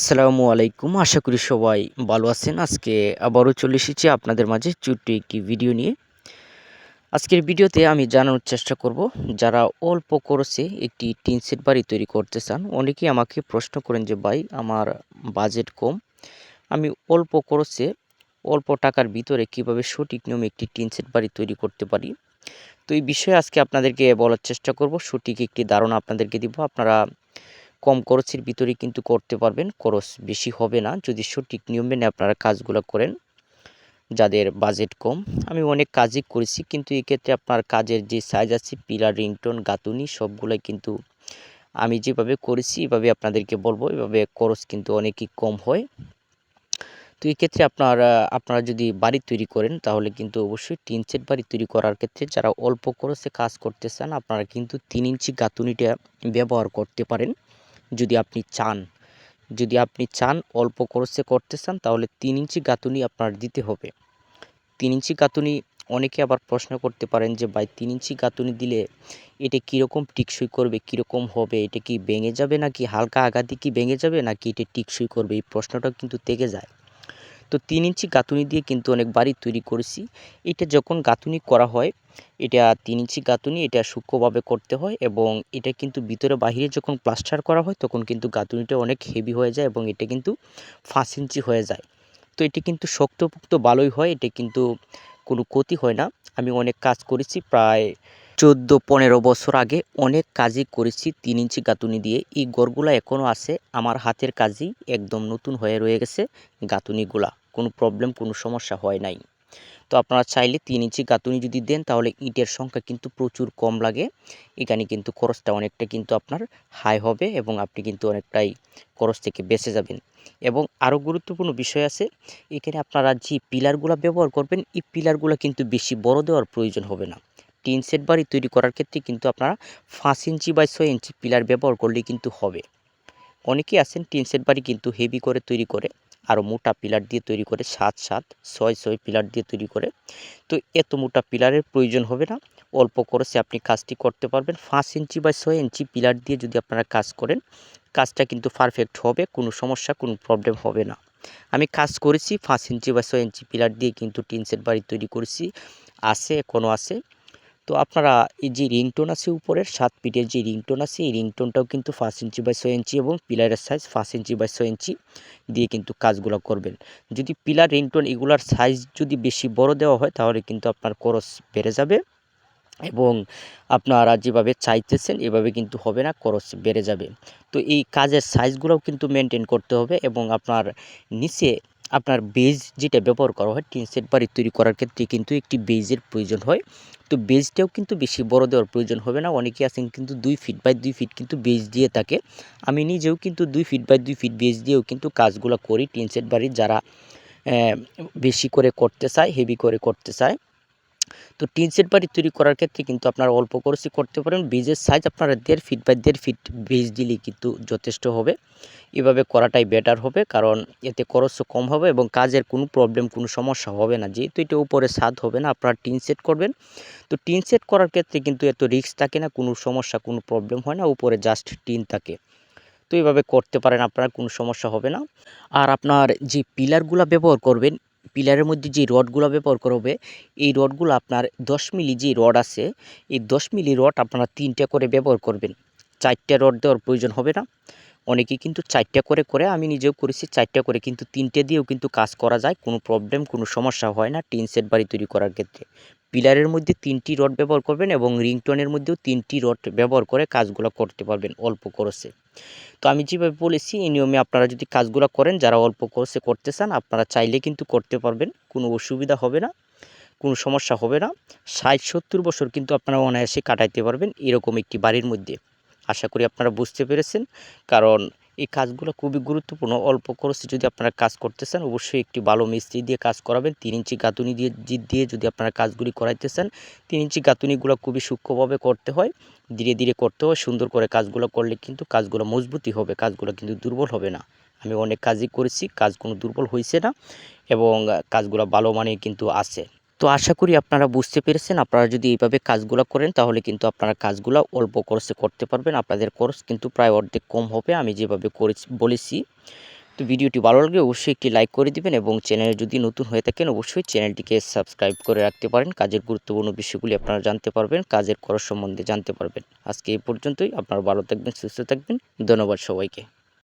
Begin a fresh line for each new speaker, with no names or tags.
আসসালামু আলাইকুম। আশা করি সবাই ভালো আছেন। আজকে আবারও চলে এসেছি আপনাদের মাঝে ছোট্ট একটি ভিডিও নিয়ে। আজকের ভিডিওতে আমি জানানোর চেষ্টা করব, যারা অল্প খরচে একটি টিন সেট বাড়ি তৈরি করতে চান, অনেকেই আমাকে প্রশ্ন করেন যে, ভাই, আমার বাজেট কম। আমি অল্প খরচে অল্প টাকার ভিতরে কীভাবে সঠিক নিয়মে একটি টিন সেট বাড়ি তৈরি করতে পারি? তো এই বিষয়ে আজকে আপনাদেরকে বলার চেষ্টা করব। সঠিক একটি ধারণা আপনাদেরকে দিব। আপনারা কম খরচের ভিতরে কিন্তু করতে পারবেন, খরচ বেশি হবে না। যদি সঠিক নিয়ম মেনে আপনারা কাজগুলো করেন, যাদের বাজেট কম, আমি অনেক কাজই করেছি, কিন্তু এক্ষেত্রে আপনার কাজের যে সাইজ আছে পিলার রিংটোন গাতুনি সবগুলোই কিন্তু আমি যেভাবে করেছি, এভাবে আপনাদেরকে বলব, এভাবে খরচ কিন্তু অনেকই কম হয়। তো এই ক্ষেত্রে আপনারা আপনারা যদি বাড়ি তৈরি করেন, তাহলে কিন্তু অবশ্যই টিন সেট বাড়ি তৈরি করার ক্ষেত্রে যারা অল্প খরচে কাজ করতে চান, আপনারা কিন্তু তিন ইঞ্চি গাঁথুনিটা ব্যবহার করতে পারেন। যদি আপনি চান। যদি আপনি চান, অল্প খরচে করতে চান, তাহলে তিন ইঞ্চি গাঁথুনি আপনার দিতে হবে। তিন ইঞ্চি গাঁথুনি, অনেকে আবার প্রশ্ন করতে পারেন যে, ভাই, তিন ইঞ্চি গাঁথুনি দিলে এটা কীরকম টিকসই করবে, কীরকম হবে? এটা কি ভেঙে যাবে নাকি হালকা আঘাতে কি ভেঙে যাবে নাকি এটা টিকসই করবে? এই প্রশ্নটা কিন্তু থেকে যায়। তো তিন ইঞ্চি গাঁথুনি দিয়ে কিন্তু অনেক বাড়ি তৈরি করেছি। এটা যখন গাঁথুনি করা হয়, এটা তিন ইঞ্চি গাঁথুনি, এটা সূক্ষ্মভাবে করতে হয় এবং এটা কিন্তু ভিতরে বাহিরে যখন প্লাস্টার করা হয়, তখন কিন্তু গাঁথুনিটা অনেক হেভি হয়ে যায় এবং এটা কিন্তু পাঁচ ইঞ্চি হয়ে যায়। তো এটি কিন্তু শক্তপোক্ত ভালোই হয়, এটা কিন্তু কোনো ক্ষতি হয় না। আমি অনেক কাজ করেছি, প্রায় চোদ্দ পনেরো বছর আগে অনেক কাজই করেছি তিন ইঞ্চি গাঁথুনি দিয়ে। এই গড়গুলো এখনও আছে, আমার হাতের কাজই একদম নতুন হয়ে রয়ে গেছে গাঁথুনিগুলা। কোনো প্রবলেম কোনো সমস্যা হয় নাই। তো আপনারা চাইলে তিন ইঞ্চি গাঁথুনি যদি দেন, তাহলে ইটের সংখ্যা কিন্তু প্রচুর কম লাগে। এখানে কিন্তু খরচটা অনেকটা কিন্তু আপনার হাই হবে এবং আপনি কিন্তু অনেকটাই খরচ থেকে বেঁচে যাবেন। এবং আরও গুরুত্বপূর্ণ বিষয় আছে, এখানে আপনারা যে পিলারগুলো ব্যবহার করবেন, এই পিলারগুলো কিন্তু বেশি বড় দেওয়ার প্রয়োজন হবে না। টিন সেট বাড়ি তৈরি করার ক্ষেত্রে কিন্তু আপনারা পাঁচ ইঞ্চি বাই ছয় ইঞ্চি পিলার ব্যবহার করলে কিন্তু হবে। অনেকেই আছেন টিন সেট বাড়ি কিন্তু হেভি করে তৈরি করে। আরও মোটা পিলার দিয়ে তৈরি করে সাত সাত, ছয় ছয় পিলার দিয়ে তৈরি করে। তো এত মোটা পিলারের প্রয়োজন হবে না। অল্প খরচে আপনি কাজটি করতে পারবেন। পাঁচ ইঞ্চি বা ছয় ইঞ্চি পিলার দিয়ে যদি আপনারা কাজ করেন, কাজটা কিন্তু পারফেক্ট হবে, কোনো সমস্যা, কোনো প্রবলেম হবে না। আমি কাজ করেছি, পাঁচ ইঞ্চি বা ছয় ইঞ্চি পিলার দিয়ে কিন্তু টিন সেট বাড়ি তৈরি করেছি। আছে এখনও আছে। তো আপনারা এই যে রিংটোন আছে উপরের, সাত পিটের যে রিংটোন আছে, এই রিংটোনটাও কিন্তু পাঁচ ইঞ্চি বাই ছয় ইঞ্চি এবং পিলারের সাইজ পাঁচ ইঞ্চি বাই ছয় ইঞ্চি দিয়ে কিন্তু কাজগুলো করবেন। যদি পিলার, রিংটোন এগুলার সাইজ যদি বেশি বড় দেওয়া হয়, তাহলে কিন্তু আপনার খরচ বেড়ে যাবে এবং আপনারা যেভাবে চাইতেছেন, এভাবে কিন্তু হবে না, খরচ বেড়ে যাবে। তো এই কাজের সাইজগুলোও কিন্তু মেনটেন করতে হবে এবং আপনার নিচে আপনার বেজ যেটা ব্যবহার করা হয়, টিন সেট বাড়ি তৈরি করার ক্ষেত্রে কিন্তু একটি বেজের প্রয়োজন হয়। তো বেজটাও কিন্তু বেশি বড় দেওয়ার প্রয়োজন হবে না অনেকে আছেন কিন্তু দুই ফিট বাই দুই ফিট কিন্তু বেজ দিয়ে থাকে। আমি নিজেও কিন্তু দুই ফিট বাই দুই ফিট বেজ দিয়েও কিন্তু কাজগুলো করি, টিন সেট বাড়ির যারা বেশি করে করতে চায় হেভি করে করতে চায়। তো টিন সেট বাড়ি তৈরি করার ক্ষেত্রে কিন্তু আপনারা অল্প খরচে করতে পারেন। বীজের সাইজ আপনারা দেড় ফিট বাই দেড় ফিট বীজ দিলেই কিন্তু যথেষ্ট হবে। এভাবে করাটাই বেটার হবে, কারণ এতে খরচও কম হবে এবং কাজের কোনো প্রবলেম কোনো সমস্যা হবে না। যেহেতু এটা উপরে স্বাদ হবে না, আপনারা টিন সেট করবেন। তো টিন সেট করার ক্ষেত্রে কিন্তু এত রিস্ক থাকে না, কোনো সমস্যা, কোনো প্রবলেম হয় না, উপরে জাস্ট টিন থাকে। তো এইভাবে করতে পারেন, আপনার কোনো সমস্যা হবে না। আর আপনার যে পিলারগুলো ব্যবহার করবেন পিলারের মধ্যে যে রডগুলো ব্যবহার করা হবে, এই রডগুলো আপনার দশ মিলি যে রড আছে, এই দশ মিলি রড আপনারা তিনটা করে ব্যবহার করবেন। চারটে রড দেওয়ার প্রয়োজন হবে না। অনেকে কিন্তু চারটা করে করে, আমি নিজেও করেছি, চারটা করে কিন্তু তিনটে দিয়েও কিন্তু কাজ করা যায়, কোনো প্রবলেম কোনো সমস্যা হয় না, টিন সেট বাড়ি তৈরি করার ক্ষেত্রে। পিলারের মধ্যে তিনটি রড ব্যবহার করবেন এবং রিংটনের মধ্যেও তিনটি রড ব্যবহার করে কাজগুলো করতে পারবেন অল্প খরচে। তো আমি যেভাবে বলেছি, এই নিয়মে আপনারা যদি কাজগুলো করেন, যারা অল্প কোর্সে করতে চান, আপনারা চাইলে কিন্তু করতে পারবেন, কোনো অসুবিধা হবে না, কোনো সমস্যা হবে না। ষাট, সত্তর বছর কিন্তু আপনারা অনায়াসে কাটাইতে পারবেন এরকম একটি বাড়ির মধ্যে। আশা করি আপনারা বুঝতে পেরেছেন, কারণ এই কাজগুলো খুবই গুরুত্বপূর্ণ। অল্প খরচে যদি আপনারা কাজ করতে চান অবশ্যই একটি ভালো মিস্ত্রি দিয়ে কাজ করাবেন। তিন ইঞ্চি গাঁথুনি দিয়ে দিয়ে যদি আপনারা কাজগুলি করাইতে চান তিন ইঞ্চি গাঁথুনিগুলো খুবই সূক্ষ্মভাবে করতে হয়। ধীরে ধীরে করতে হয়, সুন্দর করে কাজগুলো করলে কিন্তু কাজগুলো মজবুতই হবে, কাজগুলো কিন্তু দুর্বল হবে না। আমি অনেক কাজই করেছি, কাজ কোনো দুর্বল হয়েছে না এবং কাজগুলো ভালো মানে কিন্তু আছে। তো আশা করি আপনারা বুঝতে পেরেছেন। আপনারা যদি এইভাবে কাজগুলো করেন, তাহলে কিন্তু আপনারা কাজগুলো অল্প খরচে করতে পারবেন। আপনাদের খরচ কিন্তু প্রায় অর্ধেক কম হবে, আমি যেভাবে করেছি, বলেছি। তো তো ভিডিওটি ভালো লাগলে অবশ্যই একটি লাইক করে দিবেন এবং চ্যানেলে যদি নতুন হয়ে থাকেন, অবশ্যই চ্যানেলটিকে সাবস্ক্রাইব করে রাখতে পারেন। কাজের গুরুত্বপূর্ণ বিষয়গুলি আপনারা জানতে পারবেন, কাজের খরচ সম্বন্ধে জানতে পারবেন। আজকে এই পর্যন্তই। আপনারা ভালো থাকবেন, সুস্থ থাকবেন। ধন্যবাদ সবাইকে।